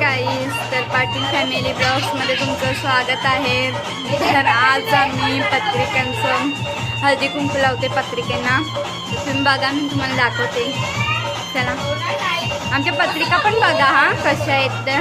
गाईस तर पाटील फॅमिली ब्लॉग्समध्ये तुमचं स्वागत आहे. तर आज आम्ही पत्रिकांचं हळदी कुंकू लावते पत्रिकेंना. तुम्ही बघा मी तुम्हाला दाखवते. चला. आमच्या पत्रिका पण बघा हां कशा आहेत त्या.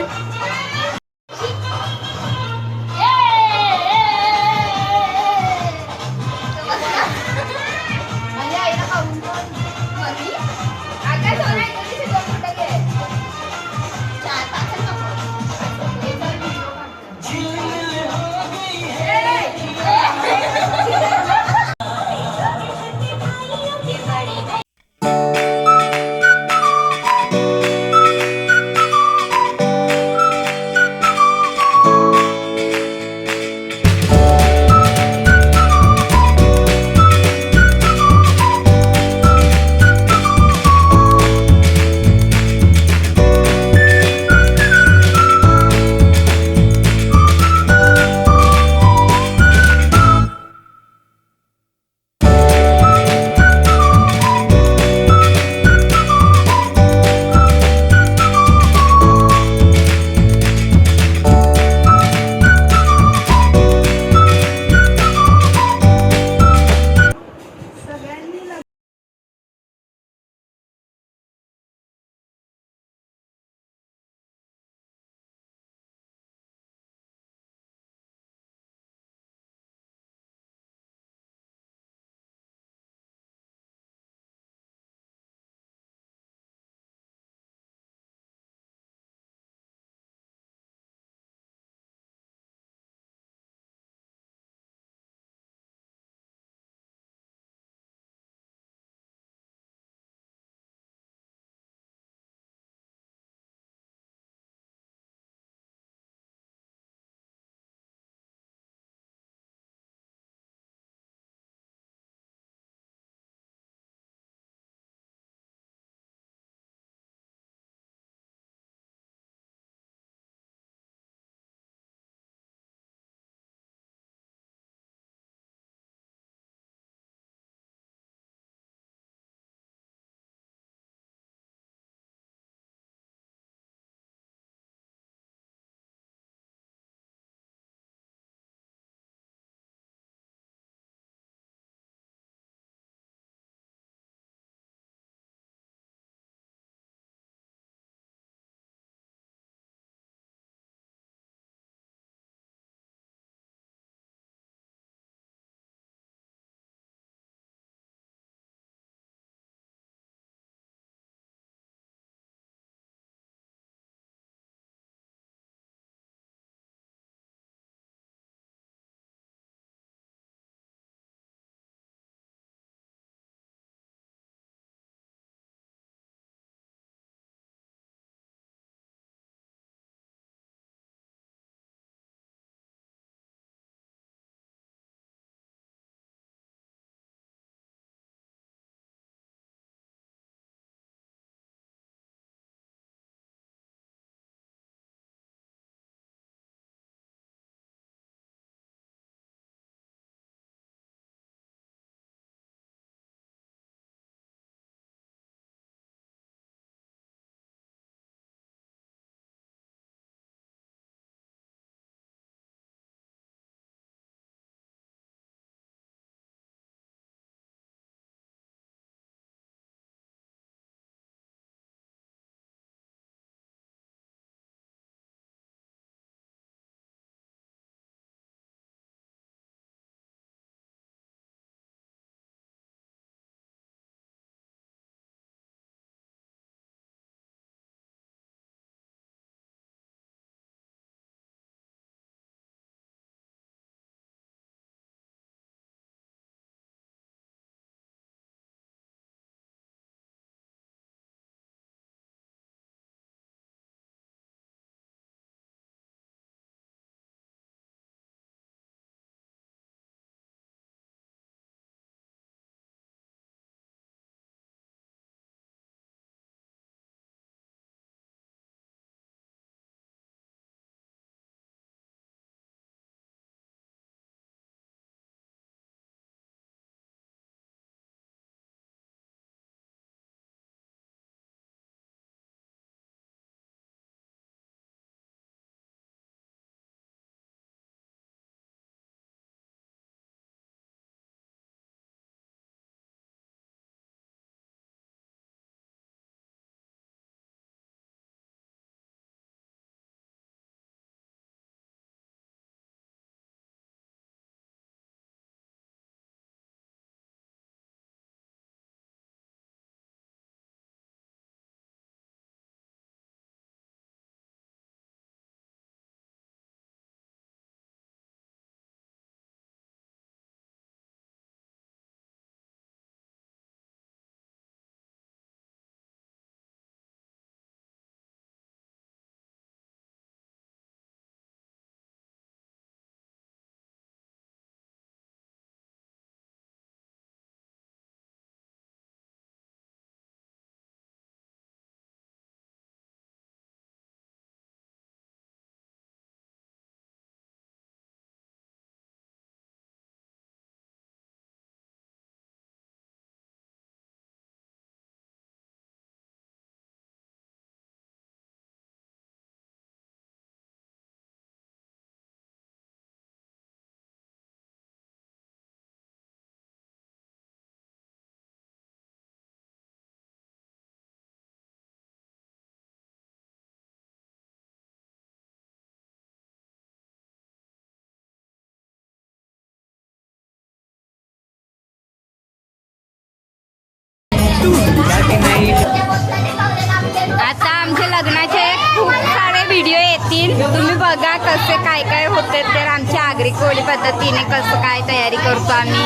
आता आमच्या लग्नाचे खूप सारे व्हिडिओ येतील. तुम्ही बघा कसे काय काय होते तर आमच्या आगरी कोळी पद्धतीने कसं काय तयारी करतो आम्ही.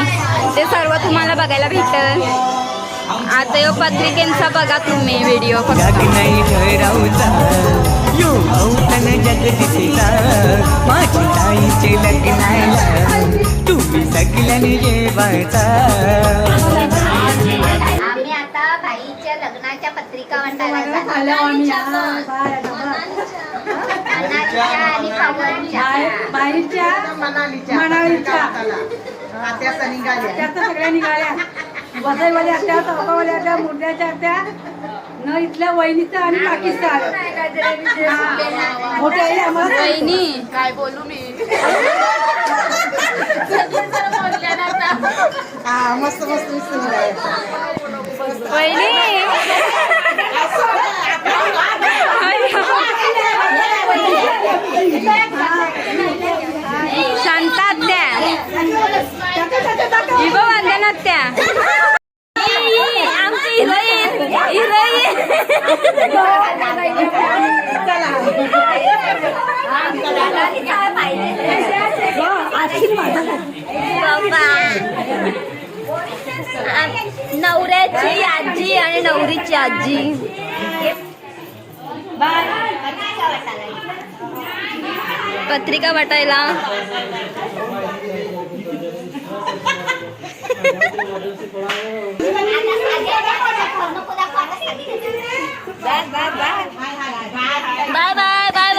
ते सर्व तुम्हाला बघायला भेटल. आता यो पत्रिकेंचा बघा तुम्ही व्हिडिओ जग फक्त नाही बाईच्या लग्नाच्या पत्रिका वाटायला मनालीच्या निघाल्या. सगळ्या निघाल्या. वसईवाल्या चौकावाल्या मुर्द्याच्या त्या. न इथल्या वहिनीचं आणि पाकिस्तान मोठ्या आई आम्हाला वहिनी. काय बोलू मी? हा मस्त मस्त मस्त शांतात त्या इबो वंदनात त्या आमची हिरोईन हिरोईन नवऱ्याची आजी आणि नवरीची आजी. पत्रिका वाटायला बाय बाय बाय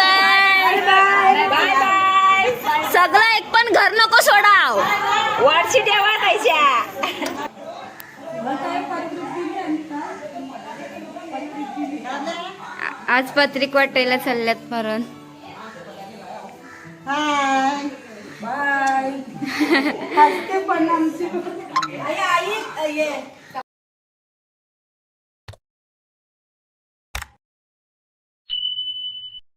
बाय बाय बाय सगळं एक पण घर नको सोडाव वारशी ठेवा त्याच्या आज पत्रिक वाटायला चालल्यात परत हाय. बाय. हसते पण आमची. आई आई ये.